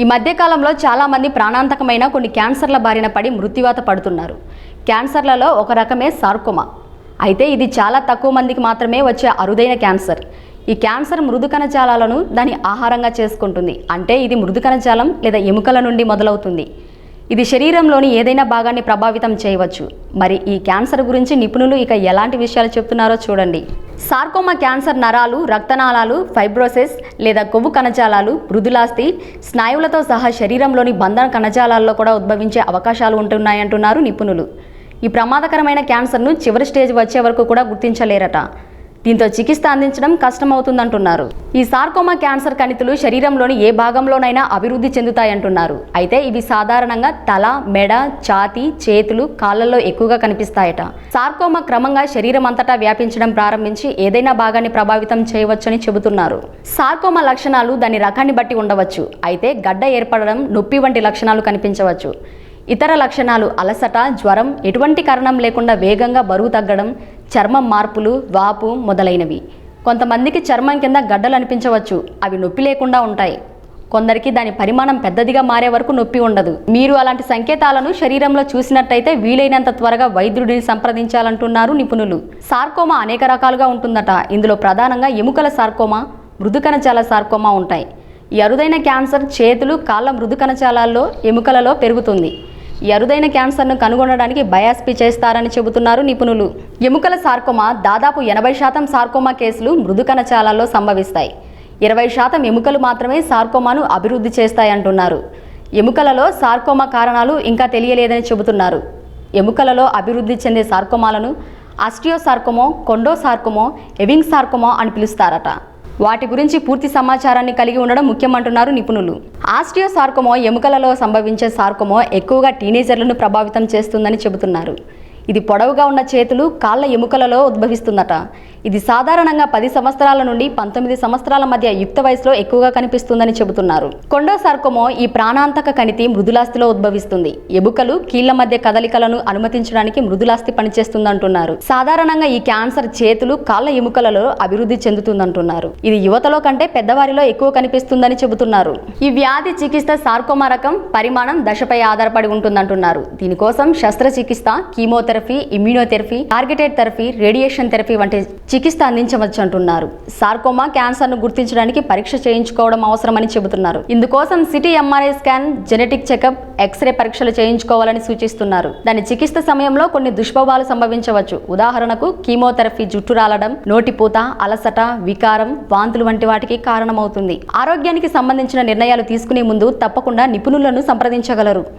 ఈ మధ్యకాలంలో చాలామంది ప్రాణాంతకమైన కొన్ని క్యాన్సర్ల బారిన పడి మృత్యువాత పడుతున్నారు. క్యాన్సర్లలో ఒక రకమే సార్కోమా. అయితే ఇది చాలా తక్కువ మందికి మాత్రమే వచ్చే అరుదైన క్యాన్సర్. ఈ క్యాన్సర్ మృదు కణజాలాలను దాని ఆహారంగా చేసుకుంటుంది. అంటే ఇది మృదు కణజాలం లేదా ఎముకల నుండి మొదలవుతుంది. ఇది శరీరంలోని ఏదైనా భాగాన్ని ప్రభావితం చేయవచ్చు. మరి ఈ క్యాన్సర్ గురించి నిపుణులు ఇక ఎలాంటి విషయాలు చెప్తున్నారో చూడండి. సార్కోమా క్యాన్సర్ నరాలు రక్తనాళాలు ఫైబ్రోసిస్ లేదా కొవ్వు కణజాలాలు మృదులాస్తి స్నాయువులతో సహా శరీరంలోని బంధన కణజాలాల్లో కూడా ఉద్భవించే అవకాశాలు ఉంటున్నాయంటున్నారు నిపుణులు. ఈ ప్రమాదకరమైన క్యాన్సర్ను చివరి స్టేజ్ వచ్చే వరకు కూడా గుర్తించలేరట. దీంతో చికిత్స అందించడం కష్టమవుతుందంటున్నారు. ఈ సార్కోమా క్యాన్సర్ కణితులు శరీరంలోని ఏ భాగంలోనైనా అభివృద్ధి చెందుతాయంటున్నారు. అయితే ఇవి సాధారణంగా తల మెడ ఛాతి చేతులు కాళ్ళల్లో ఎక్కువగా కనిపిస్తాయట. సార్కోమా క్రమంగా శరీరం అంతటా వ్యాపించడం ప్రారంభించి ఏదైనా భాగాన్ని ప్రభావితం చేయవచ్చని చెబుతున్నారు. సార్కోమా లక్షణాలు దాని రకాన్ని బట్టి ఉండవచ్చు. అయితే గడ్డ ఏర్పడడం నొప్పి వంటి లక్షణాలు కనిపించవచ్చు. ఇతర లక్షణాలు అలసట జ్వరం ఎటువంటి కారణం లేకుండా వేగంగా బరువు తగ్గడం చర్మం మార్పులు వాపు మొదలైనవి. కొంతమందికి చర్మం కింద గడ్డలు అనిపించవచ్చు. అవి నొప్పి లేకుండా ఉంటాయి. కొందరికి దాని పరిమాణం పెద్దదిగా మారే వరకు నొప్పి ఉండదు. మీరు అలాంటి సంకేతాలను శరీరంలో చూసినట్టయితే వీలైనంత త్వరగా వైద్యుడిని సంప్రదించాలంటున్నారు నిపుణులు. సార్కోమా అనేక రకాలుగా ఉంటుందట. ఇందులో ప్రధానంగా ఎముకల సార్కోమా మృదుకణజాల సార్కోమా ఉంటాయి. ఈ అరుదైన క్యాన్సర్ చేతులు కాళ్ళ మృదుకణజాలాల్లో ఎముకలలో పెరుగుతుంది. ఈ అరుదైన క్యాన్సర్ను కనుగొనడానికి బయాస్పీ చేస్తారని చెబుతున్నారు నిపుణులు. ఎముకల సార్కోమా దాదాపు ఎనభై శాతం సార్కోమా కేసులు మృదు కణజాలాల్లో సంభవిస్తాయి. ఇరవై శాతం ఎముకలు మాత్రమే సార్కోమాను అభివృద్ధి చేస్తాయంటున్నారు ఎముకలలో సార్కోమా కారణాలు ఇంకా తెలియలేదని చెబుతున్నారు. ఎముకలలో అభివృద్ధి చెందే సార్కోమాలను ఆస్టియోసార్కోమో కొండోసార్కోమో ఎవింగ్ సార్కోమో అని పిలుస్తారట. వాటి గురించి పూర్తి సమాచారాన్ని కలిగి ఉండడం ముఖ్యమంటున్నారు నిపుణులు. ఆస్టియోసార్కోమో ఎముకలలో సంభవించే సార్కోమో ఎక్కువగా టీనేజర్లను ప్రభావితం చేస్తుందని చెబుతున్నారు. ఇది పొడవుగా ఉన్న చేతులు కాళ్ళ ఎముకలలో ఉద్భవిస్తుందట. ఇది సాధారణంగా పది సంవత్సరాల నుండి పంతొమ్మిది సంవత్సరాల మధ్య యుక్త వయసులో ఎక్కువగా కనిపిస్తుందని చెబుతున్నారు. కొండో సార్కోమో ఈ ప్రాణాంతక కణితి మృదులాస్తిలో ఉద్భవిస్తుంది. ఎముకలు కీళ్ళ మధ్య కదలికలను అనుమతించడానికి మృదులాస్తి పనిచేస్తుందంటున్నారు. సాధారణంగా ఈ క్యాన్సర్ చేతులు కాళ్ళ ఎముకలలో అభివృద్ధి చెందుతుందంటున్నారు. ఇది యువతలో కంటే పెద్దవారిలో ఎక్కువ కనిపిస్తుందని చెబుతున్నారు. ఈ వ్యాధి చికిత్స సార్కోమా రకం పరిమాణం దశపై ఆధారపడి ఉంటుందంటున్నారు. దీనికోసం శస్త్రచికిత్స chemotherapy immunotherapy targeted therapy radiation therapy వంటి చికిత్స అందించవచ్చు అంటున్నారు సార్కోమా క్యాన్సర్ను గుర్తించడానికి పరీక్ష చేయించుకోవడం అవసరమని చెబుతున్నారు. ఇందుకోసం CT MRI scan genetic checkup X ray పరీక్షలు చేయించుకోవాలని సూచిస్తున్నారు. దాని చికిత్స సమయంలో కొన్ని దుష్ప్రభావాలు సంభవించవచ్చు. ఉదాహరణకు కీమోథెరపీ జుట్టు రాలడం నోటిపూత అలసట వికారం వాంతులు వంటి వాటికి కారణమవుతుంది. ఆరోగ్యానికి సంబంధించిన నిర్ణయాలు తీసుకునే ముందు తప్పకుండా నిపుణులను సంప్రదించగలరు.